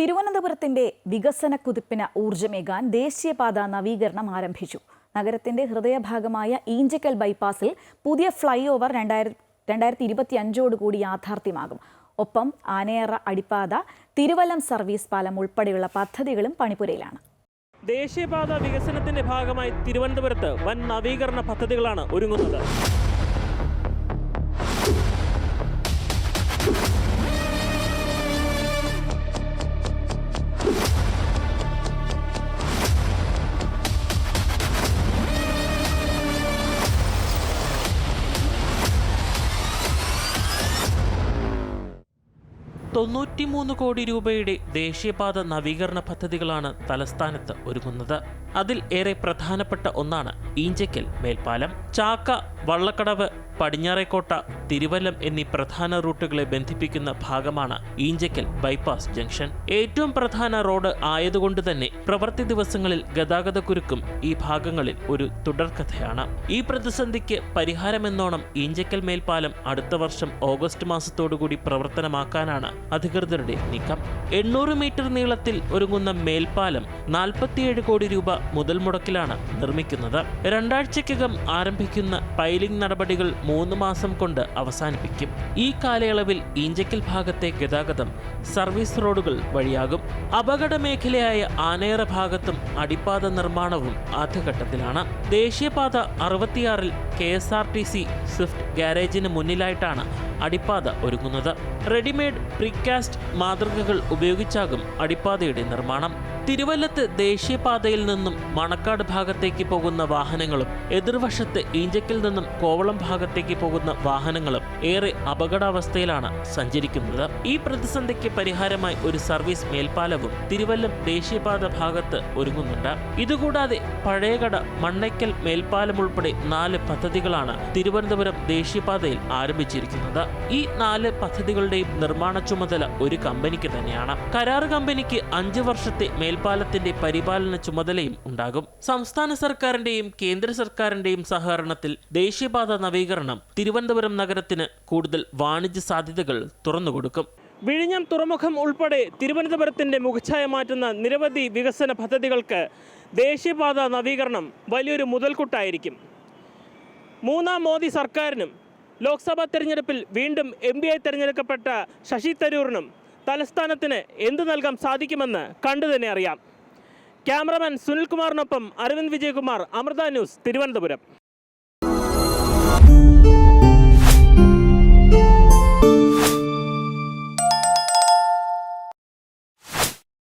തിരുവനന്തപുരത്തിന്റെ വികസന കുതിപ്പിന് ഊർജമേകാൻ ദേശീയപാത നവീകരണം ആരംഭിച്ചു. നഗരത്തിന്റെ ഹൃദയഭാഗമായ ഈഞ്ചക്കൽ ബൈപ്പാസിൽ പുതിയ ഫ്ലൈ ഓവർ രണ്ടായിരത്തി രണ്ടായിരത്തി ഇരുപത്തി അഞ്ചോടുകൂടി യാഥാർത്ഥ്യമാകും. ഒപ്പം ആനയറ അടിപ്പാത തിരുവല്ലം സർവീസ് പാലം ഉൾപ്പെടെയുള്ള പദ്ധതികളും പണിപുരയിലാണ്. ദേശീയപാത വികസനത്തിന്റെ ഭാഗമായി തിരുവനന്തപുരത്ത് വൻ നവീകരണ പദ്ധതികളാണ് ഒരുങ്ങുന്നത്. തൊണ്ണൂറ്റിമൂന്ന് കോടി രൂപയുടെ ദേശീയപാത നവീകരണ പദ്ധതികളാണ് തലസ്ഥാനത്ത് ഒരുങ്ങുന്നത്. അതിൽ ഏറെ പ്രധാനപ്പെട്ട ഒന്നാണ് ഈഞ്ചക്കൽ മേൽപ്പാലം. ചാക്ക വള്ളക്കടവ് പടിഞ്ഞാറേക്കോട്ട തിരുവല്ലം എന്നീ പ്രധാന റൂട്ടുകളെ ബന്ധിപ്പിക്കുന്ന ഭാഗമാണ് ഈഞ്ചക്കൽ ബൈപ്പാസ് ജംഗ്ഷൻ. ഏറ്റവും പ്രധാന റോഡ് ആയതുകൊണ്ട് തന്നെ പ്രവൃത്തി ദിവസങ്ങളിൽ ഗതാഗതക്കുരുക്കും ഈ ഭാഗങ്ങളിൽ ഒരു തുടർക്കഥയാണ്. ഈ പ്രതിസന്ധിക്ക് പരിഹാരമെന്നോണം ഈഞ്ചക്കൽ മേൽപ്പാലം അടുത്ത വർഷം ഓഗസ്റ്റ് മാസത്തോടുകൂടി പ്രവർത്തനമാക്കാനാണ് അധികൃതരുടെ നീക്കം. എണ്ണൂറ് മീറ്റർ നീളത്തിൽ ഒരുങ്ങുന്ന മേൽപ്പാലം നാൽപ്പത്തിയേഴ് കോടി രൂപ മുതൽ മുടക്കിലാണ് നിർമ്മിക്കുന്നത്. രണ്ടാഴ്ചക്കകം ആരംഭിക്കുന്ന പൈലിംഗ് നടപടികൾ മൂന്ന് മാസം കൊണ്ട് അവസാനിപ്പിക്കും. ഈ കാലയളവിൽ ഈഞ്ചക്കൽ ഭാഗത്തെ ഗതാഗതം സർവീസ് റോഡുകൾ വഴിയാകും. അപകട മേഖലയായ ആനയറ ഭാഗത്തും അടിപ്പാത നിർമ്മാണവും ആദ്യഘട്ടത്തിലാണ്. ദേശീയപാത അറുപത്തിയാറിൽ K S R T C Swift ഗാരേജിന് മുന്നിലായിട്ടാണ് അടിപ്പാത ഒരുങ്ങുന്നത്. റെഡിമെയ്ഡ് പ്രീകാസ്റ്റ് മാതൃകകൾ ഉപയോഗിച്ചാകും അടിപ്പാതയുടെ നിർമ്മാണം. തിരുവല്ലത്ത് ദേശീയപാതയിൽ നിന്നും മണക്കാട് ഭാഗത്തേക്ക് പോകുന്ന വാഹനങ്ങളും എതിർവശത്ത് ഈഞ്ചക്കിൽ നിന്നും കോവളം ഭാഗത്തേക്ക് പോകുന്ന വാഹനങ്ങളും ഏറെ അപകടാവസ്ഥയിലാണ് സഞ്ചരിക്കുന്നത്. ഈ പ്രതിസന്ധിക്ക് പരിഹാരമായി ഒരു സർവീസ് മേൽപ്പാലവും തിരുവല്ലം ദേശീയപാത ഭാഗത്ത് ഒരുങ്ങുന്നുണ്ട്. ഇതുകൂടാതെ പഴയകട മണ്ണയ്ക്കൽ മേൽപ്പാലം ഉൾപ്പെടെ നാല് പദ്ധതികളാണ് തിരുവനന്തപുരം ദേശീയപാതയിൽ ആരംഭിച്ചിരിക്കുന്നത്. ഈ നാല് പദ്ധതികളുടെയും നിർമ്മാണ ചുമതല ഒരു കമ്പനിക്ക് തന്നെയാണ്. കരാർ കമ്പനിക്ക് അഞ്ച് വർഷത്തെ മേൽപ്പാലത്തിന്റെ പരിപാലന ചുമതലയും ഉണ്ടാകും. സംസ്ഥാന സർക്കാരിന്റെയും കേന്ദ്ര സർക്കാരിന്റെയും സഹകരണത്തിൽ ദേശീയപാത നവീകരണം തിരുവനന്തപുരം നഗരത്തിന് കൂടുതൽ വാണിജ്യ സാധ്യതകൾ തുറന്നുകൊടുക്കും. വിഴിഞ്ഞം തുറമുഖം ഉൾപ്പെടെ തിരുവനന്തപുരത്തിന്റെ മുഖച്ഛായ മാറ്റുന്ന നിരവധി വികസന പദ്ധതികൾക്ക് ദേശീയപാത നവീകരണം വലിയൊരു മുതൽക്കൂട്ടായിരിക്കും. മൂന്നാം മോദി സർക്കാരിനും ലോക്സഭാ തെരഞ്ഞെടുപ്പിൽ വീണ്ടും എം പി ആയി തെരഞ്ഞെടുക്കപ്പെട്ട ശശി തരൂറിനും തലസ്ഥാനത്തിന് എന്തു നൽകാൻ സാധിക്കുമെന്ന് കണ്ടു തന്നെ അറിയാം. ക്യാമറമാൻ സുനിൽകുമാറിനൊപ്പം അരവിന്ദ് വിജയകുമാർ അമൃത ന്യൂസ് തിരുവനന്തപുരം.